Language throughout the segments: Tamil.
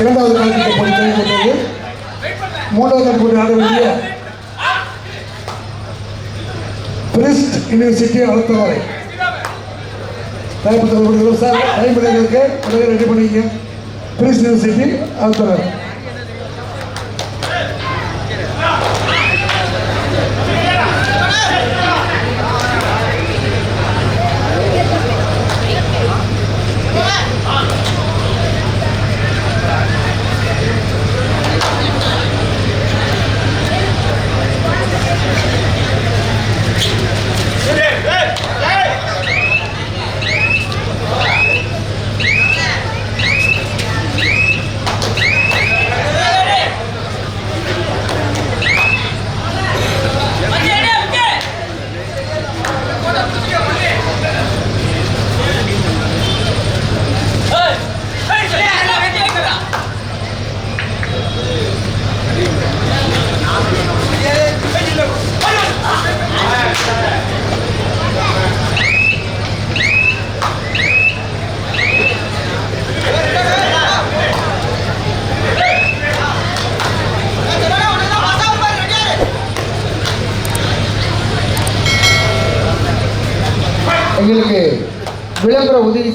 இரண்டாவது கால்பந்து போட்டி தொடங்கிவிட்டது மூன்றாவது நாள் போட்டி ஆட வேண்டிய பிரிஸ்ட் யூனிவர்சிட்டி அழுத்தவரை தலைப்பு தொடர்பு சார் டைம் ரெடி பண்ணிக்க பிரிஸ்ட் யூனிவர்சிட்டி அடுத்த வரை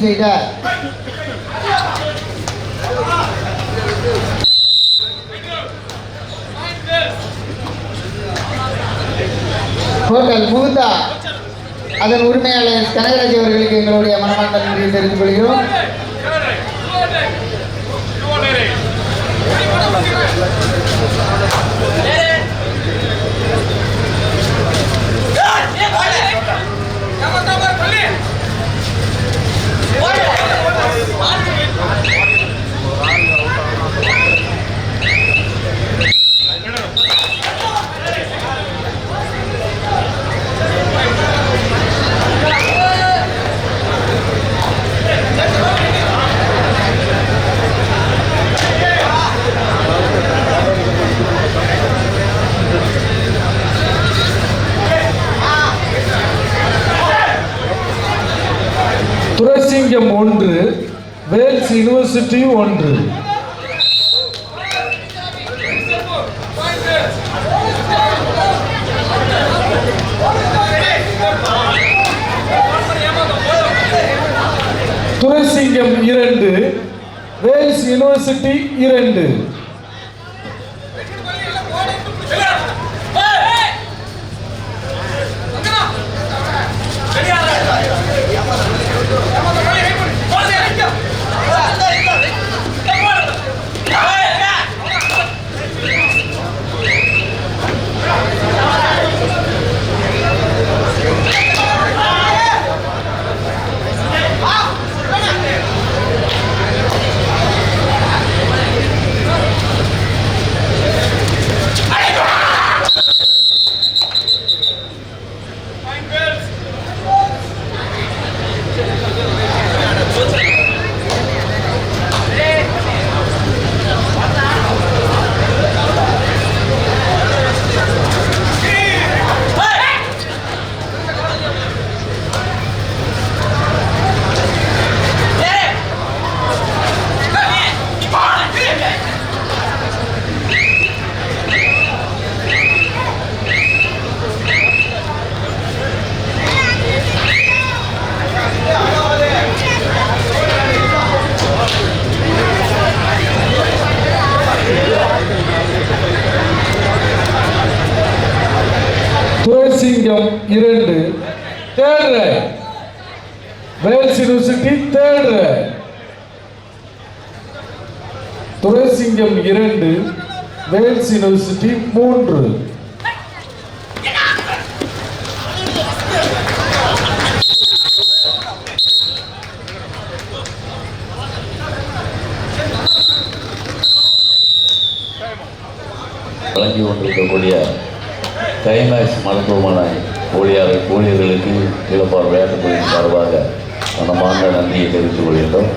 விளம்பர உதவி ஹோட்டல் முகுந்தா. அதன் உரிமையாளர் கனகராஜ் அவர்களுக்கு எங்களுடைய மனமார்ந்த நன்றியை தெரிந்து கொள்கிறோம். மாற்று துரசிங்கம் ஒன்று வேல்ஸ் யூனிவர்சிட்டி ஒன்று. துரசிங்கம் இரண்டு வேல்ஸ் யூனிவர்சிட்டி இரண்டு துரசிங்கம் இரண்டு third rank Vels university third rank Duraisingam இரண்டு வேல்ஸ் யூனிவர்சிட்டி மூன்று. வழங்கி கொண்டிருக்கக்கூடிய கைமேக்ஸ் மருத்துவமனை ஊழியர் ஊழியர்களுக்கு இழப்பார் விளையாட்டுத்துறையின் சார்பாக மனமார்ந்த நன்றியை தெரிவித்துக் கொள்கின்றோம்.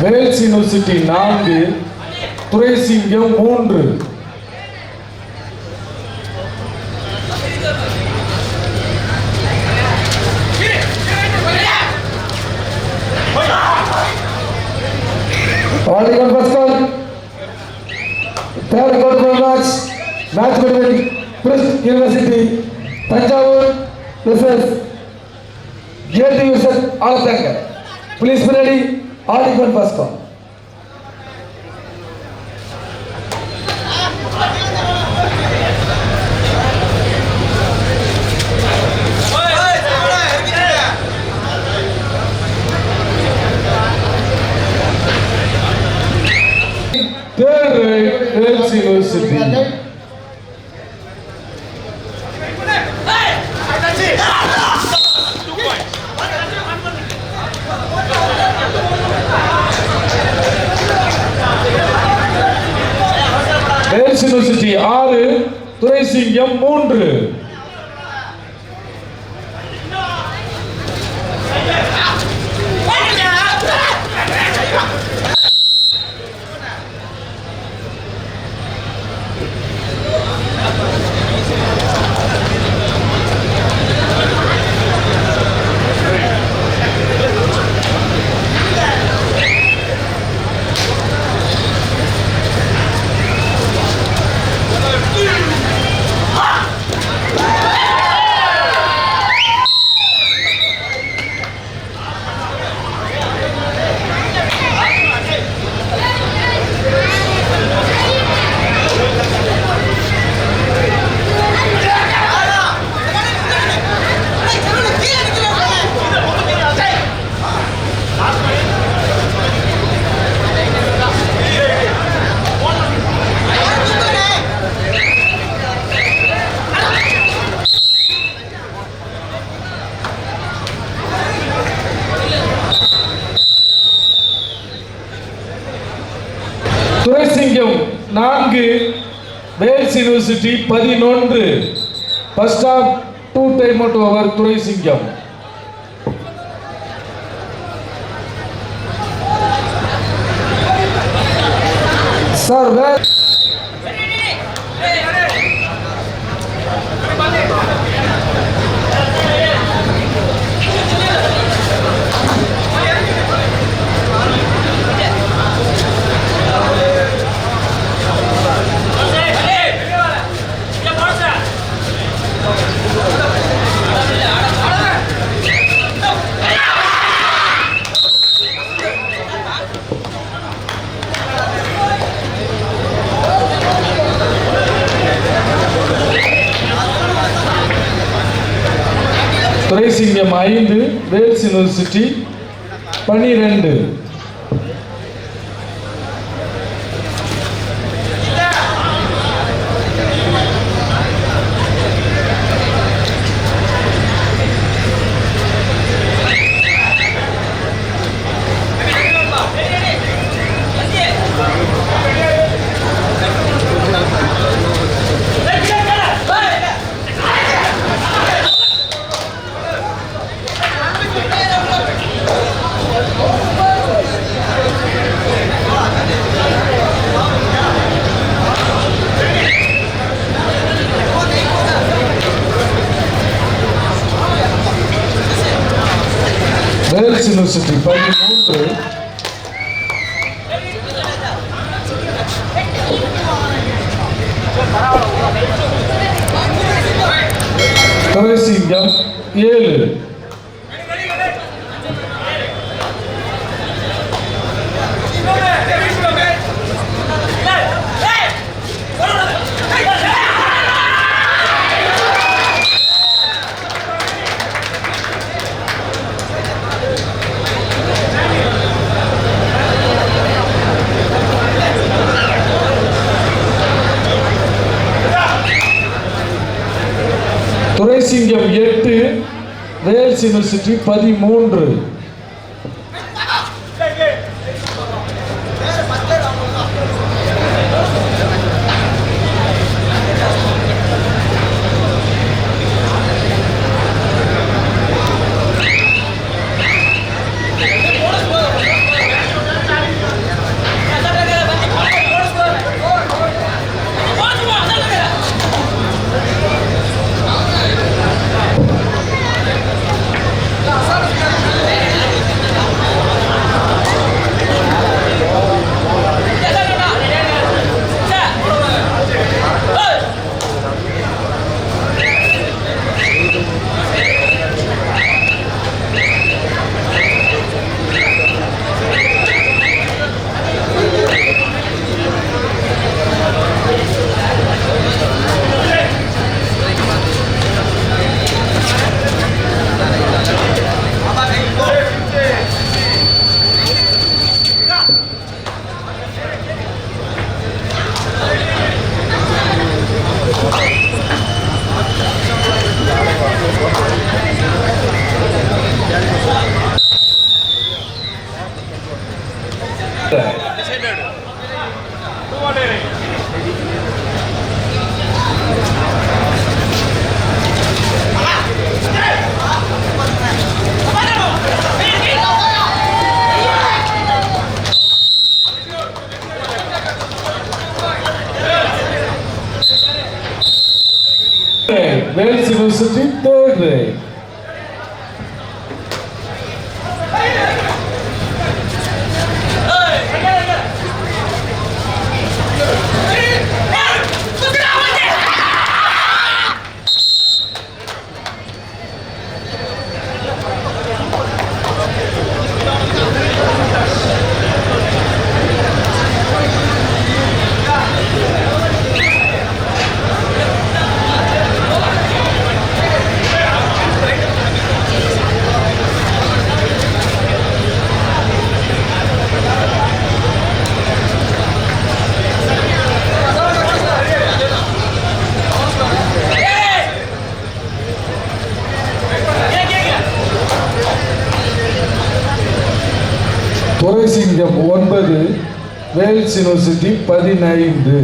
வேல்ஸ் யூனிவர்சிட்டி நான்கு துறைசிங்கம் மூன்று volleyball pascal third quarter match match university Thanjavur versus All equal first come. Terre, Serbest. University பனிரெண்டு வேல்ஸ் யூனிவர்சிட்டி பதிமூன்று துரைசிங்கம் ஏழு துரைசிங்கம் எட்டு வேல்ஸ் சுற்றி பதிமூன்று. Yeah. வேல்ஸ் யூனிவர்சிட்டி பதினைந்து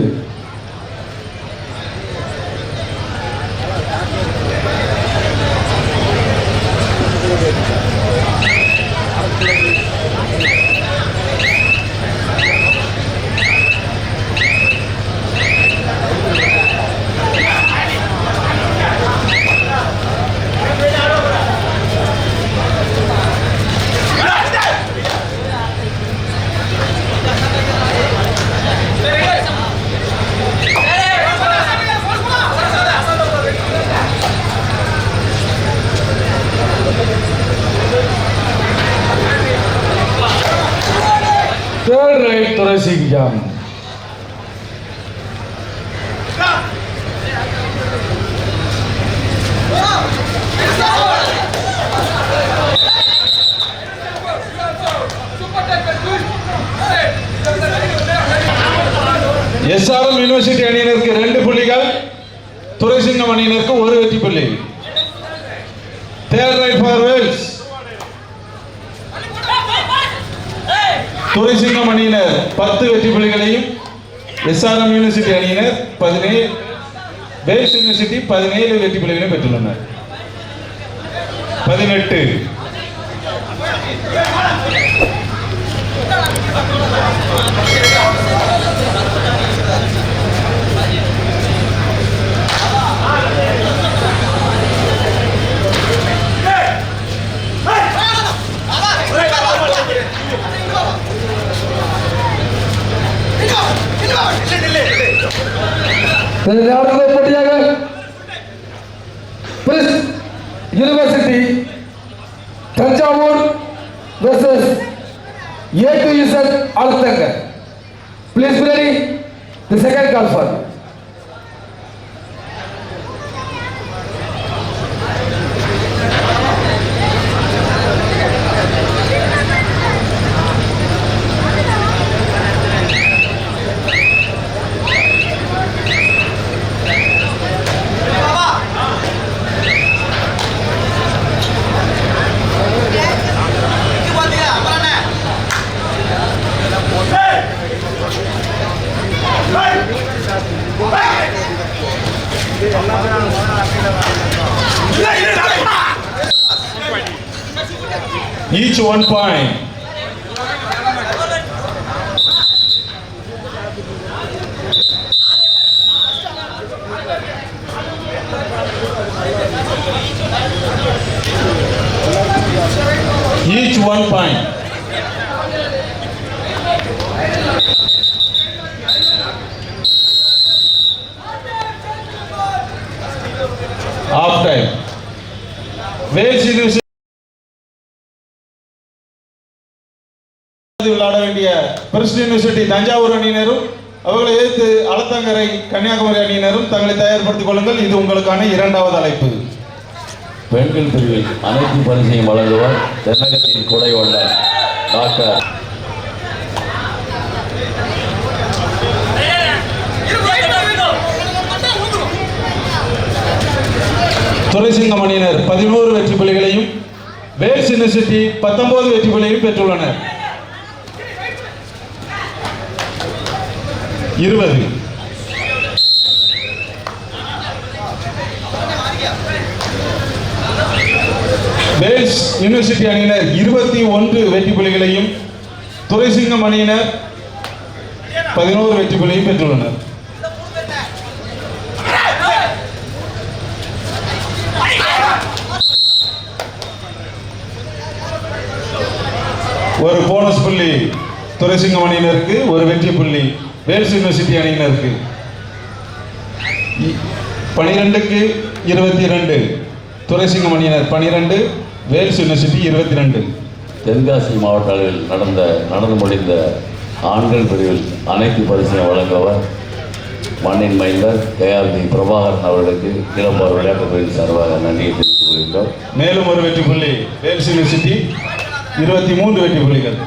third right Duraisingam SRM university அணியினருக்கு ரெண்டு புள்ளிகள் துரைசிங்கம் அணியினருக்கு ஒரு வெற்றி புள்ளி third right for Vels Duraisingam அணியினர் பத்து வெற்றி புள்ளிகளையும் எஸ்ஆர்எம் யூனிவர்சிட்டி அணியினர் பதினேழு வேல்ஸ் யூனிவர்சிட்டி பதினேழு வெற்றி புள்ளிகளையும் பெற்றுள்ளனர். பதினெட்டு. அடுத்த போட்டியாக PRIST university Thanjavur versus A to Z அழுத்தங்க please ready the second call for each one point each one point. Half time Wales University விளையாட வேண்டிய பிரஸ்ட் யூனிவர்சிட்டி தஞ்சாவூர் அணியினரும் அவர்களை எதிர்த்து அலத்தங்கரை கன்னியாகுமரி அணியினரும் தங்களை தயார்படுத்திக் கொள்ளுங்கள். இது உங்களுக்கான இரண்டாவது அழைப்பு. பெண்கள் பிரிவில் அனைத்து பரிசையும் வழங்குவார் தென்னகத்தின் கொடை வல்லார் டாக்டர். துரைசிங்கம் அணியினர் பதினோரு வெற்றி புள்ளிகளையும் வேல்ஸ் யூனிவர்சிட்டி பத்தொன்பது வெற்றி புள்ளிகளையும் பெற்றுள்ளனர். இருபது. வேல்ஸ் யூனிவர்சிட்டி அணியினர் இருபத்தி ஒன்று வெற்றி புள்ளிகளையும் துரைசிங்கம் அணியினர் பதினோரு வெற்றி புள்ளியையும் பெற்றுள்ளனர். ஒரு போனஸ் புள்ளி துரைசிங்கம் அணியினருக்கு ஒரு வெற்றி புள்ளி வேல்ஸ் யூனிவர்சிட்டி அணியினருக்கு. பனிரெண்டுக்கு இருபத்தி ரெண்டு துரைசிங்கம் அணியினர் பனிரெண்டு வேல்ஸ் யூனிவர்சிட்டி இருபத்தி ரெண்டு தென்காசி மாவட்ட அளவில் நடந்த நடந்து முடிந்த ஆண்கள் பிரிவில் அனைத்து பரிசையும் வழங்குவர் மண்ணின் மைந்தர் கேஆர்டி பிரபாகரன் அவர்களுக்கு இளம்பார் விளையாட்டுத் துறையின் சார்பாக நன்றியை தெரிவித்துக் கொள்கின்றோம். மேலும் ஒரு வெற்றி புள்ளி வேல்ஸ் யூனிவர்சிட்டி இருபத்தி மூன்று வெற்றி புள்ளிகள்.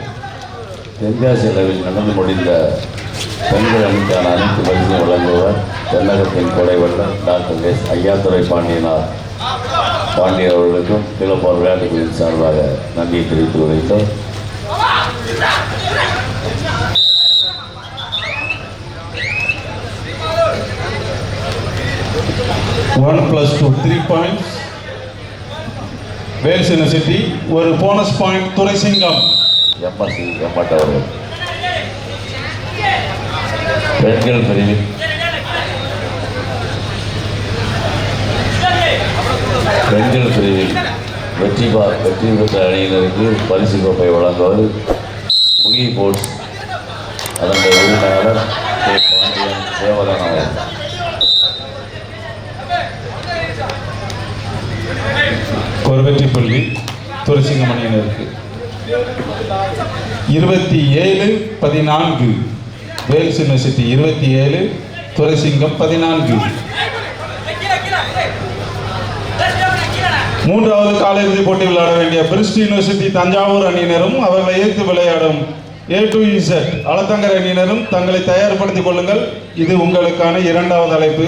தென்காசி அளவில் நடந்து முடிந்த பெண்கள் அணிக்கான அனைத்து பரிசையும் வழங்குவர் தென்னகத்தின் கொடைவள்ளல் டாக்டர் எஸ் ஐயாத்துறை பாண்டியனார் பாண்டியன் அவர்களுக்கும் இளம்பார் விளையாட்டுத் துறையின் சார்பாக நன்றியை தெரிவித்துக் கொள்கின்றோம் one plus two three points Vels university ஒரு bonus point Duraisingam. MSc MEd அவர்கள். பெண்கள் பிரிவில் பெண்கள் பிரிவில் வெற்றி பா வெற்றி பெற்ற அணியினருக்கு பரிசு கோப்பை வழங்குவது முகி போர்ட்ஸ் அதனுடைய உரிமையாளர் கே. பாண்டியன் தேவதான அவர்கள் ஒரு வெற்றி புள்ளி துரசிங்கமணியினருக்கு. இருபத்தி ஏழு பதினான்கு. வேல்ஸ் யூனிவர்சிட்டி இருபத்தி ஏழு துரைசிங்கம் பதினான்கு. மூன்றாவது காலிறுதி போட்டி விளையாட வேண்டிய பிரிஸ்ட் யூனிவர்சிட்டி தஞ்சாவூர் அணியினரும் அவர்களை எதிர்த்து விளையாடும் ஏ டு இசட் அளத்தங்கர் அணியினரும் தங்களை தயார்படுத்திக் கொள்ளுங்கள். இது உங்களுக்கான இரண்டாவது அழைப்பு.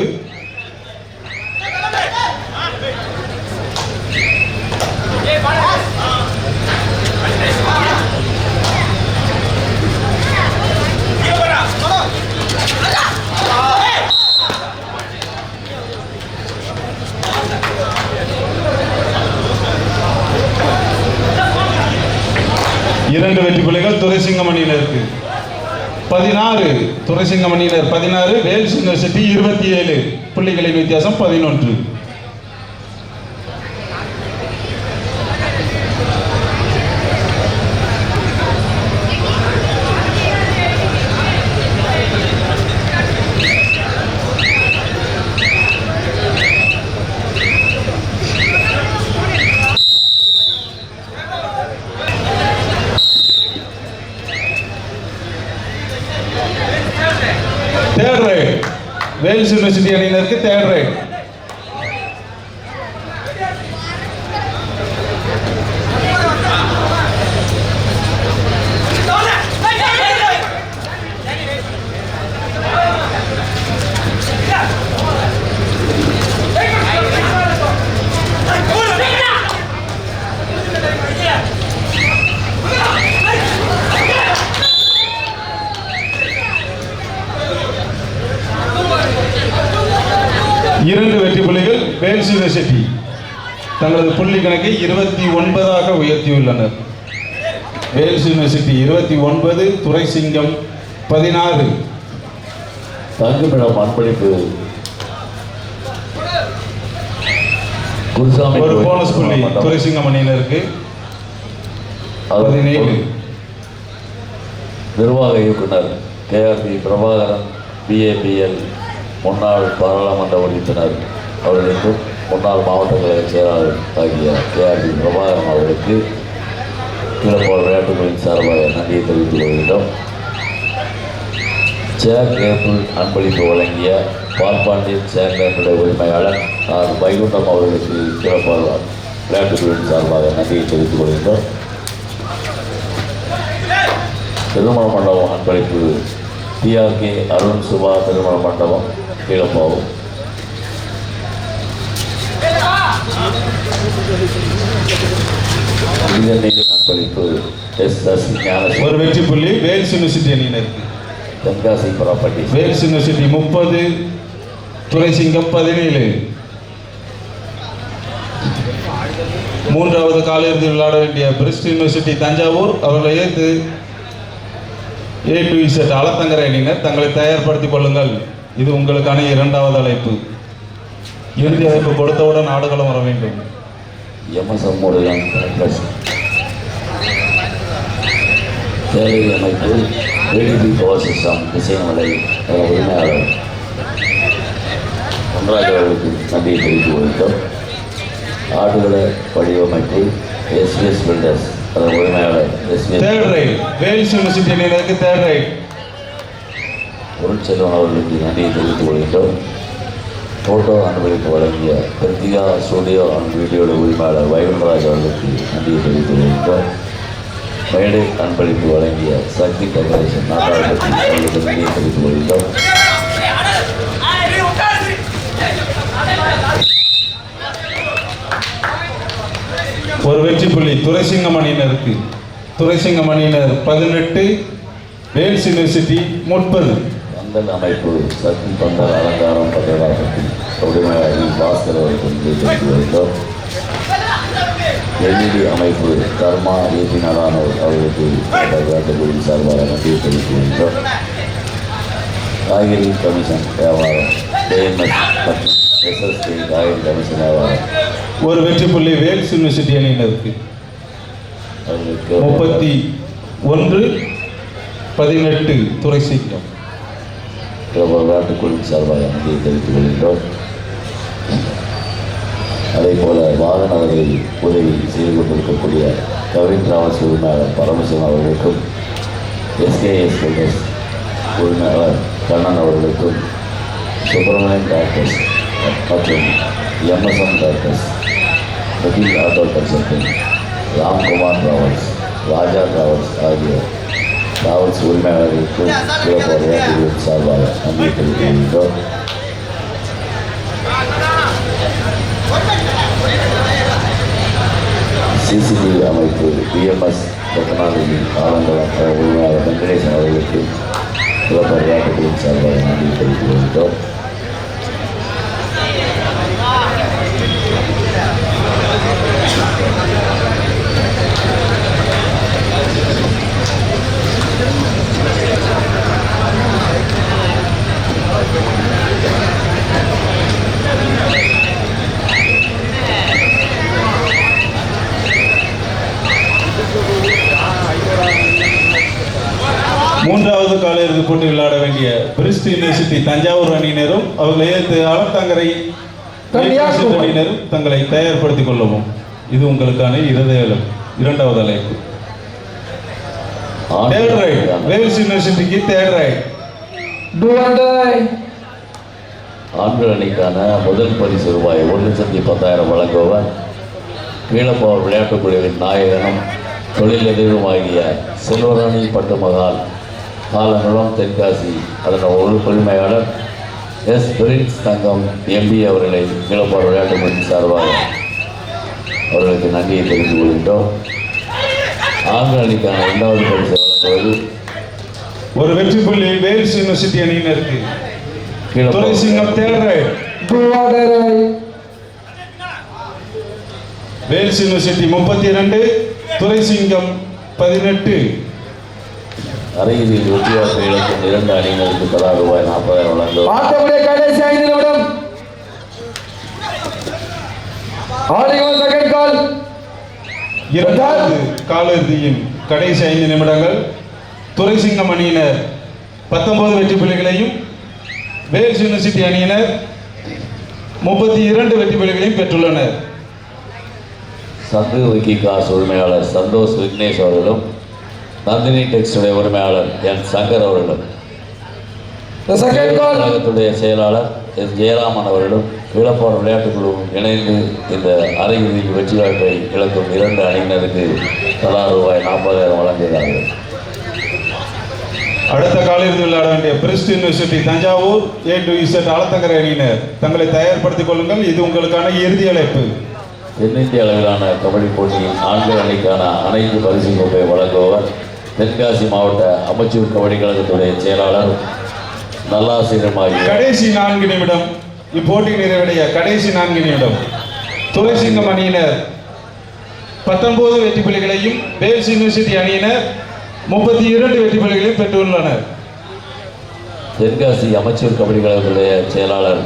இரண்டு வெற்றி புள்ளிகள் துரைசிங்கம் இருக்கு. பதினாறு துரைசிங்கம் பதினாறு வேல்ஸ் யூனிவர்சிட்டி இருபத்தி ஏழு. புள்ளிகளின் வித்தியாசம் பதினொன்று தேர்ட் ரைட் வேல்ஸ் யூனிவர்சிட்டி அணியினருக்கு தேர்ட் ரைட் இரண்டு வெற்றி புள்ளிகள் வேல்ஸ் யூனிவர்சிட்டி புள்ளி கணக்கை இருபத்தி ஒன்பதாக உயர்த்தியுள்ளனர். வேல்ஸ் யூனிவர்சிட்டி இருபத்தி ஒன்பது துரைசிங்கம் பதினாறு. தங்குமிடம் அன்பளிப்பு ஒரு போனஸ் புள்ளி. துரைசிங்கம் அணியினருக்கு. பதினேழு. நிர்வாக இயக்குனர் கேஆர்பி பிரபாகரன் பிஏபிஎல் முன்னாள் பாராளுமன்ற உறுப்பினர் அவர்களுக்கும் முன்னாள் மாவட்ட கழக செயலாளர் ஆகிய கேஆர்பி பிரபாகரன் அவர்களுக்கு கிளப்போர் விளையாட்டுகளின் சார்பாக நன்றியை தெரிவித்துக் கொள்கின்றோம். சேர் கேபிள் அன்பளிப்பு வழங்கிய பால்பாண்டியன் சேர் கேபிளுடைய உரிமையாளர் ஆர் வைகுண்டம் அவர்களுக்கு கிளப்போர் விளையாட்டுகளின் சார்பாக நன்றியை தெரிவித்துக் கொள்கின்றோம். திருமண மண்டபம் அன்பளிப்பு. டிஆர்கே அருண் சுபா திருமண மண்டபம் கீழப்பாவும் எஸ் எஸ் ஒரு வெற்றி புள்ளி வேல்ஸ் யூனிவர்சிட்டி அணியினருக்கு தென்காசி ப்ராப்பர்ட்டி வேல்ஸ் யூனிவர்சிட்டி முப்பது துரைசிங்கம் பதினேழு. மூன்றாவது காலிறுதி விளையாட வேண்டிய பிரிஸ்ட் யூனிவர்சிட்டி தஞ்சாவூர் அவர்களை ஏற்று ஏ டு இசட் அளத்தங்கரை அணியினர். தங்களை தயார்படுத்திக் கொள்ளுங்கள். இது உங்களுக்கான இரண்டாவது அழைப்பு. இறுதி அழைப்பு கொடுத்தவுடன் ஆடுகளம் வர வேண்டும். ப்ளஸ் சேவை அமைப்பு ஏடிபி பவர் சிஸ்டம் அதன் உரிமையாளர். பொன்ராஜ் அவர்களுக்கு நன்றியை தெரிவித்துக் கொள்கிறோம். ஆடுகள வடிவமைப்பு எஸ்பிஎஸ் பில்டர்ஸ் அதன் உரிமையாளர் SPS third right Vels university third right Porselvan அவர்களுக்கு நன்றியை தெரிவித்துக் கொள்கிறோம். ஃபோட்டோ அனுபவிப்பு வழங்கிய கிருத்திகா ஸ்டுடியோ அண்ட் வீடியோட உரிமையாளர் வைகுண்டராஜ் அவர்களுக்கு நன்றியை தெரிவித்துக் கொள்கிறோம். மேடை அன்பளிப்பு வழங்கிய சக்தி டெக்கரேஷன் நாட்டாளர்களுக்கு அவர்களுக்கு நன்றியை தெரிவித்துக் கொள்கிறோம். ஒரு வெற்றி புள்ளி. துரைசிங்க அணியினருக்கு துரைசிங்க அணியினர் பதினெட்டு வேல்ஸ் யூனிவர்சிட்டி முப்பது. பந்தல் அமைப்பு சக்தி பந்தல் அலங்காரம் பட்டதாபத்தி உரிமையாளர் பாஸ்கர் தெரிவித்துக் கொள்கிறோம் எல்இடி அமைப்பு கர்மா நடானோர் அவர்களுக்கு வேட்டக்குடி சார்பாக நன்றியை தெரிவித்துக் கொள்கிறோம் காய்கறி கமிஷன் வியாபாரம் கேஎம்எஸ் மற்றும் எஸ்எஸ்டி காய்கறி கமிஷன் வியாபாரம். ஒரு வெற்றி புள்ளி வேல்ஸ் யூனிவர்சிட்டி அணியினருக்கு. முப்பத்தி ஒன்று பதினெட்டு துரைசிங்கம் விளையாட்டுக்குழு சார்பாக நன்றியை தெரிவித்துக் கொள்கின்றோம். அதே போல வாகன வகையில் உதவி செய்து கொண்டிருக்கக்கூடிய கவின் ராவஸ் உரிமையாளர் பரமசிவம் அவர்களுக்கும் எஸ்கேஎஸ் பில்டர்ஸ் உரிமையாளர் கண்ணன் அவர்களுக்கும் சுப்பிரமணியன் டாக்டர்ஸ் மற்றும் MSM doctors Nikhil auto consulting Ramkumar travels Raja travels ஆகியோர் டிராவல்ஸ் உரிமையாளர்களுக்கும் சிறப்பு விளையாட்டுகளின் சார்பாக நன்றி தெரிவிக்கின்றோம் சிசிடிவி அமைப்பு பிஎம்எஸ் டெக்னாலஜி ஆலங்குளம் உரிமையாளர் வெங்கடேசன் அவர்களுக்கு சிறப்பு விளையாட்டுகளின் சார்பாக நன்றி தெரிவித்துக் கொள்கிறோம் மூன்றாவது காலிறுதி போட்டி விளையாட வேண்டிய யூனிவர்சிட்டி தஞ்சாவூர் அணியினரும் அவர்களை கன்னியாகுமரி. அணியினரும் தங்களை தயார்படுத்திக் கொள்ளவும். இது உங்களுக்கான அழைப்பு இரண்டாவது அழைப்பு. Third right. வேல்ஸ் யூனிவர்சிட்டிக்கு தேர்ட் ரைட். டூ ஹண்ட்ரட் ஆண்கள் அணிக்கான முதல் பரிசு ரூபாய் ஒரு லட்சத்தி பத்தாயிரம் வழங்குபவர் கீழப்போர் விளையாட்டுக் குழுவின் நாயகனும் தொழிலதிபருமாகிய செல்வராணி பட்டுமகால் காலங்குளம் தென்காசி. அதன் ஒரு உரிமையாளர் எஸ். பிரின்ஸ் தங்கம் எம்பி அவர்களை கீழப்போர் விளையாட்டுக் குழுவின் சார்பாக அவர்களுக்கு நன்றியை தெரிவித்துக் கொள்கின்றோம். ஆண்கள் அணிக்கான இரண்டாவது பரிசு வழங்குவது ஒரு வெற்றி புள்ளி வேல்ஸ் யூனிவர்சிட்டி அணியினருக்கு. Right two hundred Vels university முப்பத்தி இரண்டு துரைசிங்கம் பதினெட்டு. அரையிறுதியில் வெற்றியாளர்கள் இழக்கும் இரண்டு அணியினருக்கு தலா ரூபாய் நாற்பதாயிரம் வழங்கும் ஆட்டமுடைய கடைசி ஐந்து நிமிடம் ஆடிகள் செகண்ட் கால் இரண்டாவது காலிறுதியின் கடைசி ஐந்து நிமிடங்கள். துரைசிங்கம் அணியினர் பத்தொன்பது வெற்றி புள்ளிகளையும் வேல்ஸ் யூனிவர்சிட்டி அணியினர் முப்பத்தி இரண்டு வெற்றி புள்ளிகளையும் பெற்றுள்ளனர். சந்து வங்கி காசு உரிமையாளர் சந்தோஷ் விக்னேஷ் அவர்களும் நந்தினி டெக்ஸ்டுடைய உரிமையாளர் என் சங்கர் அவர்களும். கழகத்துடைய செயலாளர் எஸ் ஜெயராமன் அவர்களும் கீழப்பாடு விளையாட்டுக் குழுவும் இணைந்து இந்த அரையிறுதியில் வெற்றி வாய்ப்பை இழக்கும் இரண்டு அணியினருக்கு தலா ரூபாய் நாற்பதாயிரம் வழங்குகிறார்கள் அடுத்த காலிறுதி விளையாட வேண்டிய PRIST university Thanjavur A to Z Alathankarai அணியினர். தங்களை தயார்படுத்திக் கொள்ளுங்கள். இது உங்களுக்கான இறுதி அழைப்பு. தென்னிந்திய அளவிலான கபடி போட்டியின் ஆண்கள் அணிக்கான அனைத்து பரிசு கோப்பை வழங்குபவர் தென்காசி மாவட்ட அமைச்சூர் கபடி கழகத்துடைய செயலாளர் நல்லாசிரியமாகிய கடைசி நான்கு நிமிடம் இப்போட்டி நிறைவடைய கடைசி நான்கு நிமிடம். துரைசிங்கம் அணியினர் பத்தொன்பது வெற்றி புள்ளிகளையும் வேல்ஸ் யூனிவர்சிட்டி அணியினர் முப்பத்தி இரண்டு வெற்றி புள்ளிகளையும் பெற்றுள்ளனர். தென்காசி அமைச்சர் கபடி கழகத்துடைய செயலாளர்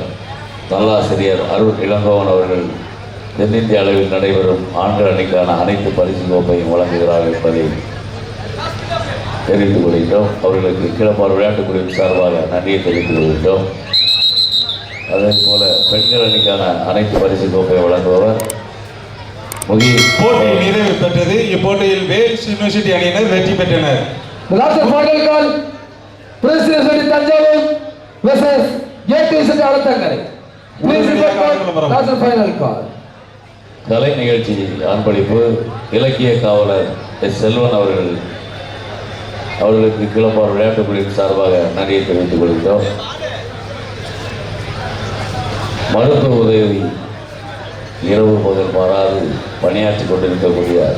நல்லாசிரியர் அருள் இளங்கோவன் அவர்கள் தென்னிந்திய அளவில் நடைபெறும் ஆண்கள் அணிக்கான அனைத்து பரிசு கோப்பையும் வழங்குகிறார் என்பதை தெரிவித்துக் கொள்கின்றோம் அவர்களுக்கு கிளப்பார் விளையாட்டுக் குழுவின் சார்பாக நன்றியை தெரிவித்துக் கொள்கின்றோம் அதே போல பெண்கள் அணிக்கான அனைத்து பரிசு கோப்பையை வழங்குபவர் போட்டி நிறைவு பெற்றது. இப்போட்டியில் வேல்ஸ் யூனிவர்சிட்டி அணியினர் வெற்றி பெற்றனர். Last final call PRIST university Thanjavur versus final call கலை நிகழ்ச்சி அன்பளிப்பு இலக்கிய காவலர் எஸ் செல்வன் அவர்கள் அவர்களுக்கு கிளப்பார் விளையாட்டுக் குழுவின் சார்பாக நன்றியை தெரிவித்துக் கொள்கிறோம். மருத்துவ உதவி இரவு முதல் மாறாது பணியாற்றி கொண்டிருக்கக்கூடிய